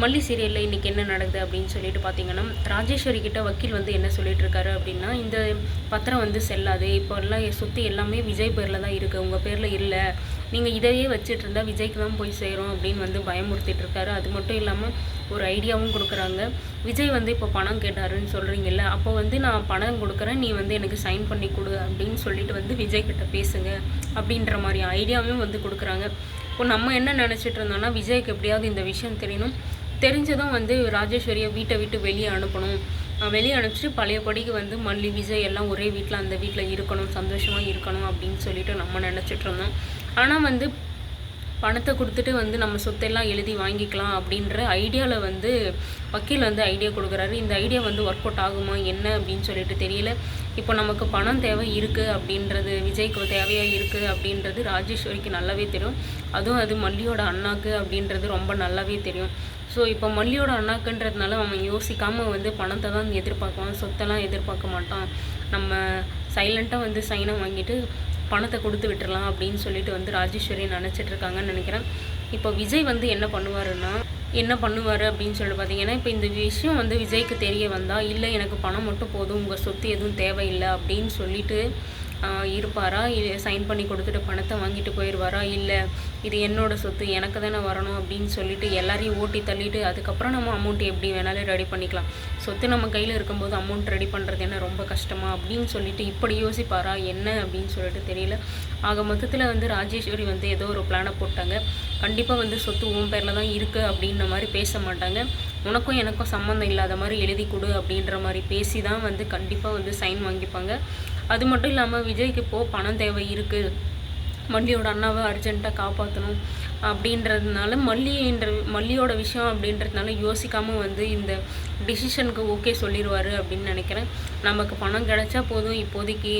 மல்லி சீரியலில் இன்றைக்கி என்ன நடக்குது அப்படின்னு சொல்லிட்டு பார்த்தீங்கன்னா ராஜேஸ்வரி கிட்ட வக்கீல் வந்து என்ன சொல்லிட்டு இருக்காரு அப்படின்னா இந்த பத்திரம் வந்து செல்லாது இப்போ எல்லாம் சுற்றி எல்லாமே விஜய் பேரில் தான் இருக்குது உங்கள் பேரில் இல்லை. நீங்கள் இதையே வச்சுட்டு இருந்தால் விஜய்க்கு தான் போய் சேரும் அப்படின்னு வந்து பயமுறுத்திட்டு இருக்காரு அது மட்டும் இல்லாமல் ஒரு ஐடியாவும் கொடுக்குறாங்க. விஜய் வந்து இப்போ பணம் கேட்டாருன்னு சொல்கிறீங்கல்ல அப்போ வந்து நான் பணம் கொடுக்குறேன் நீ வந்து எனக்கு சைன் பண்ணி கொடு அப்படின்னு சொல்லிட்டு வந்து விஜய் கிட்ட பேசுங்க அப்படின்ற மாதிரி ஐடியாவும் வந்து கொடுக்குறாங்க. இப்போ நம்ம என்ன நினச்சிட்டு இருந்தோம்னா விஜய்க்கு எப்படியாவது இந்த விஷயம் தெரியணும். தெரிஞ்சதும் வந்து ராஜேஸ்வரியை வீட்டை விட்டு வெளியே அனுப்பணும். வெளியே அனுப்பிச்சிட்டு பழையபடிக்கு வந்து மல்லி விஜய் எல்லாம் ஒரே வீட்டில் அந்த வீட்டில் இருக்கணும் சந்தோஷமாக இருக்கணும் அப்படின்னு சொல்லிட்டு நம்ம நினச்சிட்டு இருந்தோம். ஆனால் வந்து பணத்தை கொடுத்துட்டு வந்து நம்ம சொத்தெல்லாம் எழுதி வாங்கிக்கலாம் அப்படின்ற ஐடியாவில் வந்து வக்கீல் வந்து ஐடியா கொடுக்குறாரு. இந்த ஐடியா வந்து ஒர்க் அவுட் ஆகுமா என்ன அப்படின்னு சொல்லிட்டு தெரியல. இப்போ நமக்கு பணம் தேவை இருக்குது அப்படின்றது விஜய்க்கு தேவையாக இருக்குது அப்படின்றது ராஜேஸ்வரிக்கு நல்லாவே தெரியும். அதுவும் அது மல்லியோட அண்ணாக்கு அப்படின்றது ரொம்ப நல்லாவே தெரியும். ஸோ இப்போ மல்லியோட அண்ணாக்குன்றதுனால அவன் யோசிக்காமல் வந்து பணத்தை தான் எதிர்பார்க்குவான் சொத்தெல்லாம் எதிர்பார்க்க மாட்டான் நம்ம சைலண்ட்டாக வந்து சைனை வாங்கிட்டு பணத்தை கொடுத்து விட்டுறலாம் அப்படின்னு சொல்லிட்டு வந்து ராஜேஸ்வரி நினச்சிட்டு இருக்காங்கன்னு நினைக்கிறேன். இப்போ விஜய் வந்து என்ன பண்ணுவாருன்னா என்ன பண்ணுவார் அப்படின்னு சொல்லிட்டு பார்த்தீங்கன்னா இப்போ இந்த விஷயம் வந்து விஜய்க்கு தெரிய வந்தால் இல்லை எனக்கு பணம் மட்டும் போதும் உங்கள் சொத்து எதுவும் தேவையில்லை அப்படின்னு சொல்லிட்டு இருப்பாரா? இல்லை சைன் பண்ணி கொடுத்துட்டு பணத்தை வாங்கிட்டு போயிடுவாரா இல்லை இது என்னோடய சொத்து எனக்கு தானே வரணும் அப்படின்னு சொல்லிட்டு எல்லாரையும் ஓட்டி தள்ளிட்டு அதுக்கப்புறம் நம்ம அமௌண்ட் எப்படி வேணாலும் ரெடி பண்ணிக்கலாம். சொத்து நம்ம கையில் இருக்கும்போது அமௌண்ட் ரெடி பண்ணுறது என்ன ரொம்ப கஷ்டமா? அப்படின்னு சொல்லிட்டு இப்படி யோசிப்பாரா? என்ன அப்படின்னு சொல்லிட்டு தெரியல. ஆக மொத்தத்தில் வந்து ராஜேஸ்வரி வந்து ஏதோ ஒரு பிளானை போட்டாங்க. கண்டிப்பாக வந்து சொத்து உன் பேரில் தான் இருக்குது அப்படின்ற மாதிரி பேச மாட்டாங்க. உனக்கும் எனக்கும் சம்மந்தம் இல்லாத மாதிரி எழுதி கொடு அப்படின்ற மாதிரி பேசி தான் வந்து கண்டிப்பாக வந்து சைன் வாங்கிப்பாங்க. அது மட்டும் இல்லாமல் விஜய்க்கு இப்போது பணம் தேவை இருக்குது மல்லியோட அண்ணாவை அர்ஜென்ட்டாக காப்பாற்றணும் அப்படின்றதுனால மல்லின்ற மல்லியோட விஷயம் அப்படின்றதுனால யோசிக்காமல் வந்து இந்த டிசிஷனுக்கு ஓகே சொல்லிடுவார் அப்படின்னு நினைக்கிறேன். நமக்கு பணம் கிடைச்சா போதும் இப்போதைக்கு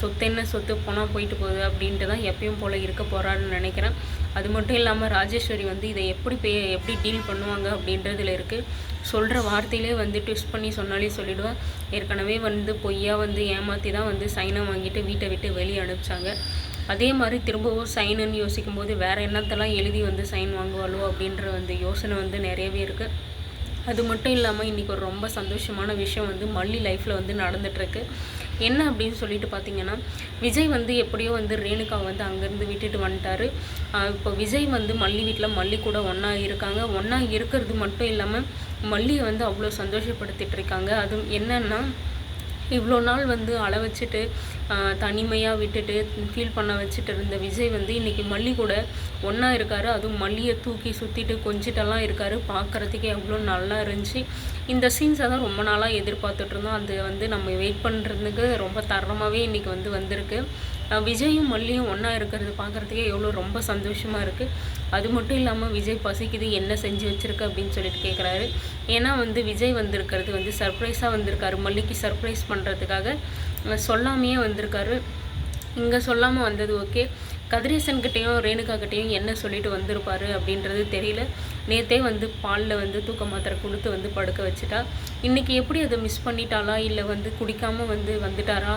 சொத்து என்ன சொத்து பணம் போயிட்டு போகுது அப்படின்ட்டு தான் எப்பயும் போல் இருக்க போகிறாருன்னு நினைக்கிறேன். அது மட்டும் இல்லாமல் ராஜேஸ்வரி வந்து இதை எப்படி பே எப்படி டீல் பண்ணுவாங்க அப்படின்றதுல இருக்குது சொல்கிற வார்த்தையிலே வந்து ட்விஸ்ட் பண்ணி சொன்னாலே சொல்லிவிடுவேன் ஏற்கனவே வந்து பொய்யா வந்து ஏமாற்றி தான் வந்து சைனை வாங்கிட்டு வீட்டை விட்டு வெளியே அனுப்பிச்சாங்க. அதே மாதிரி திரும்பவும் சைனுன்னு யோசிக்கும் போது வேறு என்னத்தெல்லாம் எழுதி வந்து சைன் வாங்குவாளோ அப்படின்ற வந்து யோசனை வந்து நிறையவே இருக்குது அது மட்டும் இல்லாமல் இன்றைக்கி ஒரு ரொம்ப சந்தோஷமான விஷயம் வந்து மல்லி லைஃப்பில் வந்து நடந்துகிட்ருக்கு என்ன அப்படின்னு சொல்லிட்டு பார்த்தீங்கன்னா விஜய் வந்து எப்படியோ வந்து ரேணுகா வந்து அங்கேருந்து விட்டுட்டு வந்துட்டாரு. இப்போ விஜய் வந்து மல்லி வீட்டில் மல்லி கூட ஒன்றா இருக்காங்க. ஒன்றா இருக்கிறது மட்டும் இல்லாமல் மல்லியை வந்து அவ்வளோ சந்தோஷப்படுத்திட்டு இருக்காங்க. அதுவும் என்னென்னா இவ்வளோ நாள் வந்து அள வச்சுட்டு தனிமையாக விட்டுட்டு ஃபீல் பண்ண வச்சுட்டு இருந்த விஜய் வந்து இன்றைக்கி மல்லி கூட ஒன்றா இருக்கார். அதுவும் மல்லியை தூக்கி சுற்றிட்டு கொஞ்சிட்டெல்லாம் இருக்கார். பார்க்குறதுக்கே அவ்வளோ நல்லா இருந்துச்சு. இந்த சீன்ஸை தான் ரொம்ப நாளாக எதிர்பார்த்துட்ருந்தோம் அது வந்து நம்ம வெயிட் பண்ணுறதுக்கு ரொம்ப தரமாகவே இன்றைக்கி வந்து வந்திருக்கு. விஜயும் மல்லியும் ஒன்றா இருக்கிறது பார்க்குறதுக்கே எவ்வளோ ரொம்ப சந்தோஷமாக இருக்குது அது மட்டும் இல்லாமல் விஜய் பசிக்குது என்ன செஞ்சு வச்சிருக்கு அப்படின்னு சொல்லிட்டு கேட்குறாரு ஏன்னா வந்து விஜய் வந்திருக்கிறது வந்து சர்ப்ரைஸாக வந்திருக்காரு. மல்லிக்கு சர்ப்ரைஸ் பண்ணுறதுக்காக சொல்லாமையே வந்திருக்காரு. இங்கே சொல்லாமல் வந்தது ஓகே. கதிரேசன்கிட்டையும் ரேணுகாக்கிட்டையும் என்ன சொல்லிட்டு வந்திருப்பாரு அப்படின்றது தெரியல. நேத்தே வந்து பாலில் வந்து தூக்க மாத்திரை கொடுத்து வந்து படுக்க வச்சுட்டா. இன்றைக்கி எப்படி அதை மிஸ் பண்ணிட்டாளா? இல்லை வந்து குடிக்காமல் வந்து வந்துட்டாரா?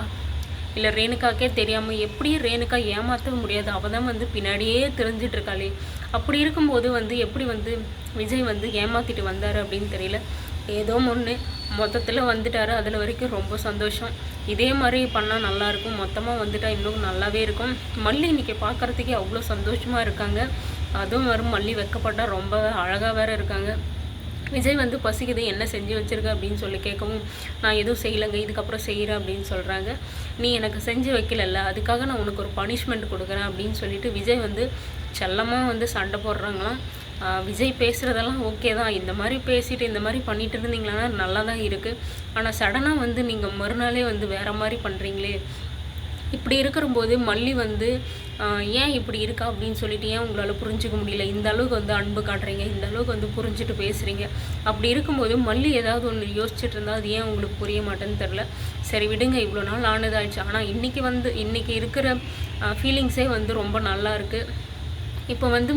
இல்லை ரேணுகாக்கே தெரியாமல் எப்படி ரேணுகா ஏமாற்ற முடியாது? அவள் தான் வந்து பின்னாடியே தெரிஞ்சிட்ருக்காளே அப்படி இருக்கும்போது வந்து எப்படி வந்து விஜய் வந்து ஏமாற்றிட்டு வந்தார் அப்படின்னு தெரியல. ஏதோ ஒன்று மொத்தத்தில் வந்துட்டார். அதில் வரைக்கும் ரொம்ப சந்தோஷம். இதே மாதிரி பண்ணால் நல்லாயிருக்கும் மொத்தமாக வந்துட்டால் இன்னும் நல்லாவே இருக்கும். மல்லி இன்றைக்கி பார்க்குறதுக்கே அவ்வளோ சந்தோஷமாக இருக்காங்க. அதுவும் வரும் மல்லி வைக்கப்பட்டால் ரொம்ப அழகாக வேறு இருக்காங்க. விஜய் வந்து பசிக்குது என்ன செஞ்சு வச்சுருக்க அப்படின்னு சொல்லி கேட்கவும் நான் எதுவும் செய்யலைங்க இதுக்கப்புறம் செய்கிறேன் அப்படின்னு சொல்கிறாங்க நீ எனக்கு செஞ்சு வைக்கலல்ல அதுக்காக நான் உனக்கு ஒரு பனிஷ்மெண்ட் கொடுக்குறேன் அப்படின்னு சொல்லிட்டு விஜய் வந்து செல்லமாக வந்து சண்டை போடுறாங்களாம். விஜய் பேசுகிறதெல்லாம் ஓகே தான். இந்த மாதிரி பேசிட்டு இந்த மாதிரி பண்ணிட்டு இருந்தீங்களான்னா நல்லா தான் இருக்குது ஆனால் சடனாக வந்து நீங்கள் மறுநாளே வந்து வேறு மாதிரி பண்ணுறீங்களே இப்படி இருக்கிறபோது மல்லி வந்து ஏன் இப்படி இருக்கா அப்படின்னு சொல்லிட்டு ஏன் உங்களால் புரிஞ்சுக்க முடியல? இந்த அளவுக்கு வந்து அன்பு காட்டுறீங்க இந்த அளவுக்கு வந்து புரிஞ்சுட்டு பேசுகிறீங்க அப்படி இருக்கும்போது மல்லி ஏதாவது ஒன்று யோசிச்சுட்டு இருந்தால் அது ஏன் உங்களுக்கு புரிய மாட்டேன்னு தெரில சரி விடுங்க இவ்வளோ நாள் ஆனதாச்சு. ஆனால் இன்றைக்கி வந்து இன்றைக்கி இருக்கிற ஃபீலிங்ஸே வந்து ரொம்ப நல்லா இருக்குது இப்போ வந்து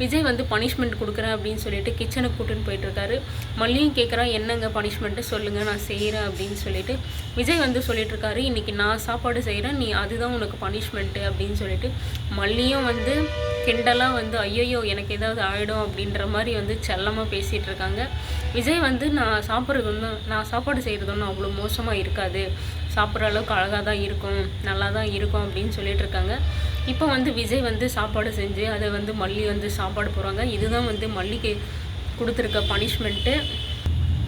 விஜய் வந்து பனிஷ்மெண்ட் கொடுக்குறேன் அப்படின்னு சொல்லிட்டு கிச்சனுக்கு கூட்டின்னு போயிட்டுருக்காரு. மல்லியும் கேட்குறா என்னங்க பனிஷ்மெண்ட்டு சொல்லுங்கள் நான் செய்கிறேன் அப்படின்னு சொல்லிட்டு. விஜய் வந்து சொல்லிட்டுருக்காரு இன்றைக்கி நான் சாப்பாடு செய்கிறேன் நீ அதுதான் உனக்கு பனிஷ்மெண்ட்டு அப்படின்னு சொல்லிட்டு. மல்லியும் வந்து கிண்டலாக வந்து ஐயையோ எனக்கு ஏதாவது ஆகிடும் அப்படின்ற மாதிரி வந்து செல்லமாக பேசிகிட்டு இருக்காங்க விஜய் வந்து நான் சாப்பிட்றது ஒன்றும் நான் சாப்பாடு செய்கிறது ஒன்றும் அவ்வளோ மோசமாக இருக்காது. சாப்பிட்ற அளவுக்கு அழகாக தான் இருக்கும் நல்லா தான் இருக்கும் அப்படின்னு சொல்லிட்டு இருக்காங்க இப்போ வந்து விஜய் வந்து சாப்பாடு செஞ்சு அதை வந்து மல்லி வந்து சாப்பாடு போகிறாங்க இதுதான் வந்து மல்லிக்கு கொடுத்துருக்க பனிஷ்மெண்ட்டு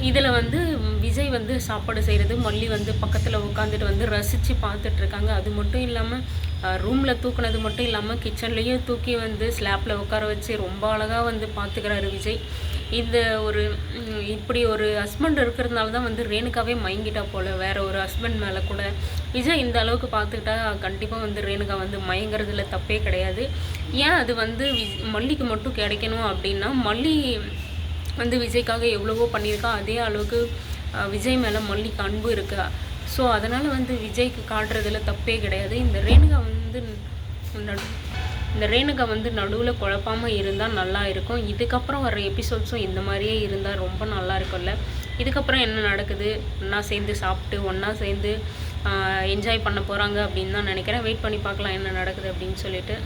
இதில் வந்து விஜய் வந்து சாப்பாடு செய்கிறது மல்லி வந்து பக்கத்தில் உட்காந்துட்டு வந்து ரசித்து பார்த்துட்ருக்காங்க அது மட்டும் இல்லாமல் ரூமில் தூக்குனது மட்டும் இல்லாமல் கிச்சன்லேயும் தூக்கி வந்து ஸ்லாப்பில் உட்கார வச்சு ரொம்ப அழகாக வந்து பார்த்துக்கிறாரு விஜய். இந்த ஒரு இப்படி ஒரு ஹஸ்பண்ட் இருக்கிறதுனால தான் வந்து ரேணுகாவே மயங்கிட்டா போல். வேறு ஒரு ஹஸ்பண்ட் மேலே கூட. விஜய் இந்த அளவுக்கு பார்த்துக்கிட்டா கண்டிப்பாக வந்து ரேணுகா வந்து மயங்கிறதுல தப்பே கிடையாது. ஏன் அது வந்து விஜ்- மல்லிக்கு மட்டும் கிடைக்கணும் அப்படின்னா மல்லி வந்து விஜய்க்காக எவ்வளவோ பண்ணியிருக்கா. அதே அளவுக்கு விஜய் மேலே மல்லிக்கு அன்பு இருக்குது ஸோ அதனால் வந்து விஜய்க்கு காட்டுறதுல தப்பே கிடையாது. இந்த ரேணுகா வந்து நடு இந்த ரேணுகா வந்து நடுவில் குழப்பாமல் இருந்தால் நல்லா இருக்கும். இதுக்கப்புறம் வர எபிசோட்ஸும் இந்த மாதிரியே இருந்தால் ரொம்ப நல்லா இருக்கும்ல. இதுக்கப்புறம் என்ன நடக்குது? ஒன்றா சேர்ந்து சாப்பிட்டு ஒன்றா சேர்ந்து என்ஜாய் பண்ண போகிறாங்க அப்படின்னு தான் நினைக்கிறேன். வெயிட் பண்ணி பார்க்கலாம் என்ன நடக்குது அப்படின்னு சொல்லிட்டு.